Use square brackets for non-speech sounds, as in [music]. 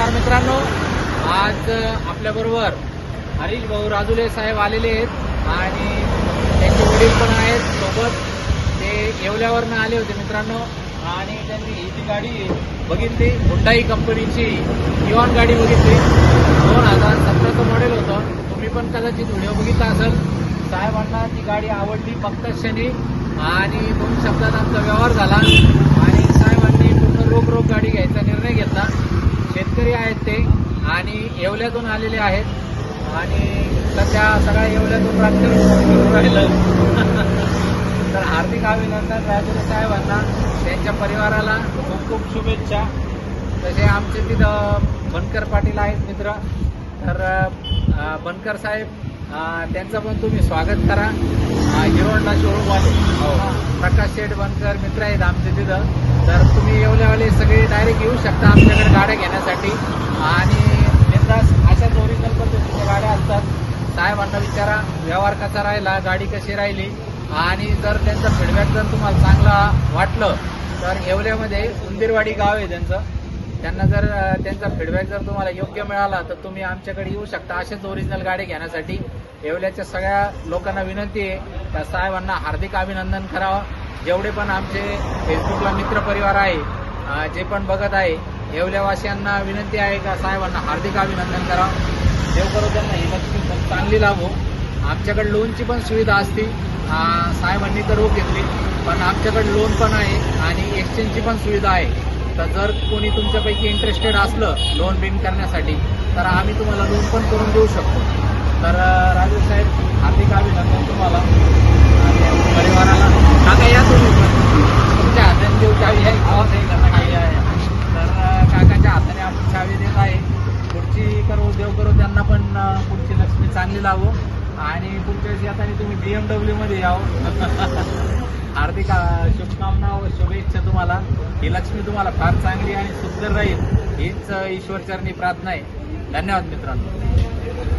नमस्कार मित्रांनो. आज आपल्याबरोबर हरीश भाऊ राजुले साहेब आलेले आहेत आणि त्यांचे वडील पण आहेत सोबत. ते येवल्यावरनं आले होते मित्रांनो आणि त्यांनी ही जी गाडी बघितली हुंडाई कंपनीची इव्हॉन गाडी बघितली. दोन हजार सतराचं मॉडेल होतं. तुम्ही पण कदाचित व्हिडिओ बघितला असेल. साहेबांना ती गाडी आवडली फक्त क्षणी आणि दोन शब्दात आमचा व्यवहार झाला आणि साहेबांनी पूर्ण रोख रोख गाडी घ्यायचा निर्णय घेतला. शेतकरी आहेत ते आणि येवल्यातून आलेले आहेत. आणि सध्या सगळ्या येवल्यातून राजकारण राहिलं. [laughs] तर हार्दिक अभिनंदन राजेंद्र साहेबांना त्यांच्या परिवाराला खूप खूप शुभेच्छा. तसे आमचे तिथं बनकर पाटील आहेत मित्र. तर बनकर साहेब त्यांचं पण तुम्ही स्वागत करा. हिरोंडा शोरूमवाले प्रकाश शेठ बनकर मित्र आहेत आमचे तिथं. तर तुम्ही येवल्यावाले सगळे डायरेक्ट येऊ शकता आमच्याकडे गाड्या घेण्यासाठी. आणि बिंदास अशाच ओरिजिनल पद्धतीच्या गाड्या असतात. साहेबांना विचारा व्यवहार कसा राहिला गाडी कशी राहिली? आणि जर त्यांचा फीडबॅक जर तुम्हाला चांगला वाटलं तर येवल्यामध्ये उंदीरवाडी गाव आहे त्यांचं. त्यांना जर त्यांचा फीडबॅक जर तुम्हाला योग्य मिळाला तर तुम्ही आमच्याकडे येऊ शकता. असेच ओरिजिनल गाडी घेण्यासाठी येवल्याच्या सगळ्या लोकांना विनंती आहे त्या साहेबांना हार्दिक अभिनंदन करावं. जेवढे पण आमचे फेसबुकला मित्रपरिवार आहे जे पण बघत आहे येवल्यावासियांना विनंती आहे का साहेबांना हार्दिक अभिनंदन करावं. देव त्यांना ही लक्ष्मी खूप चांगली लाभो. आमच्याकडे लोनची पण सुविधा असते. साहेबांनी तर रोख घेतली पण आमच्याकडे लोन पण आहे आणि एक्सचेंजची पण सुविधा आहे. तर जर कोणी तुमच्यापैकी इंटरेस्टेड असलं लोन बिन करण्यासाठी तर आम्ही तुम्हाला लोन पण करून देऊ शकतो. तर राजू साहेब हार्दिक अभिनंदन तुम्हाला. आणि परिवाराला काका या तुम्ही तुमच्या हाताने देऊ चावी आहे आवाज आहे का काही आहे तर काकाच्या हाताने आपण चावी देत आहे. पुढची करू देव करू त्यांना पण पुढची लक्ष्मी चांगली लावो. आणि पुढच्या येताना तुम्ही बी एममध्ये यावं. [laughs] हार्दिक शुभकामना. शुभेच्छा तुम्हाला. ही लक्ष्मी तुम्हाला फार चांगली आणि सुंदर राहील हीच ईश्वरचरणी प्रार्थना आहे. धन्यवाद मित्रांनो.